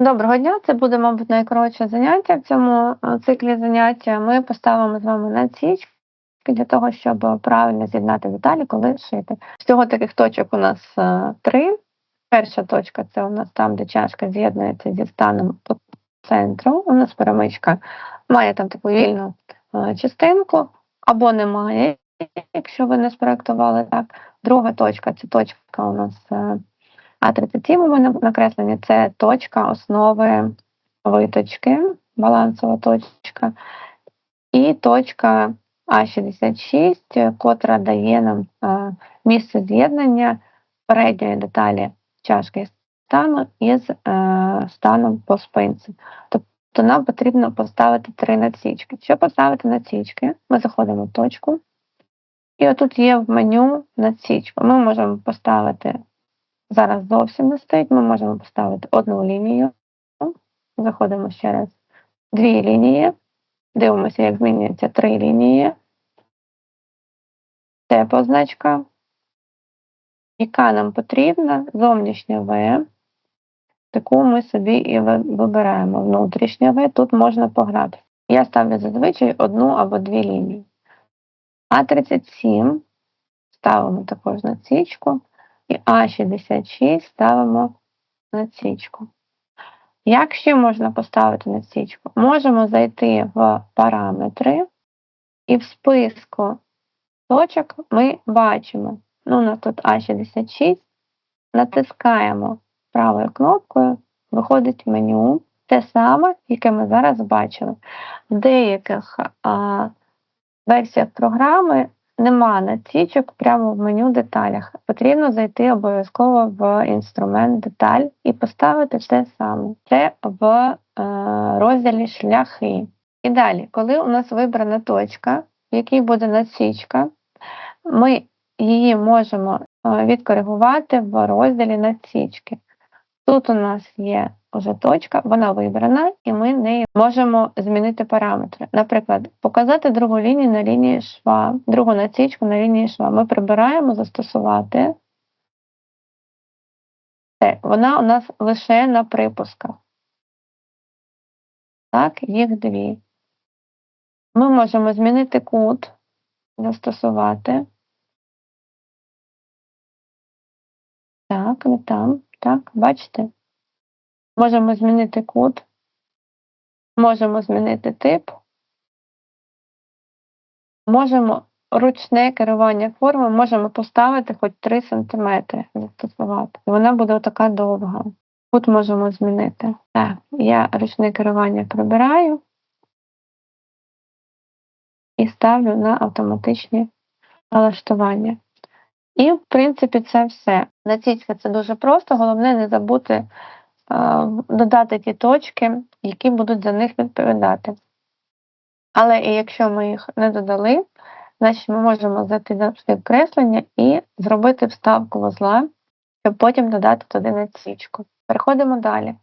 Доброго дня, це буде, мабуть, найкоротше заняття в цьому е, циклі заняття. Ми поставимо з вами надсічки для того, щоб правильно з'єднати деталі, коли шити. Всього таких точок у нас е, три. Перша точка це у нас там, де чашка з'єднується зі станом по центру. У нас перемичка має там таку вільну е, частинку, або немає, якщо ви не спроектували так. Друга точка це точка у нас. Е, а37 у мене накреслення це точка основи виточки, балансова точка, і точка А66, котра дає нам місце з'єднання передньої деталі чашки стану із е, станом по спинці. Тобто нам потрібно поставити три надсічки. Щоб поставити надсічки, ми заходимо в точку, і отут є в меню надсічку. Ми можемо поставити Зараз зовсім не стоїть. Ми можемо поставити одну лінію. Заходимо ще раз. Дві лінії. Дивимося, як змінюються три лінії. Це позначка. Яка нам потрібна? Зовнішня В. Таку ми собі і вибираємо. Внутрішня В. Тут можна пограти. Я ставлю зазвичай одну або дві лінії. А37 ставимо також на цічку. І А66 ставимо на січку. Як ще можна поставити на січку? Можемо зайти в параметри, і в списку точок ми бачимо, ну, у нас тут А66, натискаємо правою кнопкою, виходить меню, те саме, яке ми зараз бачили. В деяких а, версіях програми Нема націчок прямо в меню деталях. Потрібно зайти обов'язково в інструмент деталь і поставити те саме. Це в е, розділі шляхи. І далі, коли у нас вибрана точка, в якій буде надсічка, ми її можемо е, відкоригувати в розділі надсічки. Тут у нас є вже точка, вона вибрана, і ми нею можемо змінити параметри. Наприклад, показати другу лінію на лінії шва, другу насічку на лінії шва. Ми прибираємо застосувати. Все, вона у нас лише на припусках. Так, їх дві. Ми можемо змінити кут, застосувати. Так, не там. Так, бачите? Можемо змінити кут, можемо змінити тип, можемо ручне керування форми, можемо поставити хоч 3 см застосувати. Вона буде така довга. Кут можемо змінити. Так, я ручне керування прибираю і ставлю на автоматичні налаштування. І, в принципі, це все. Націчка це дуже просто, головне не забути додати ті точки, які будуть за них відповідати. Але і якщо ми їх не додали, значить ми можемо зайти на співкреслення і зробити вставку вузла, щоб потім додати туди націчку. Переходимо далі.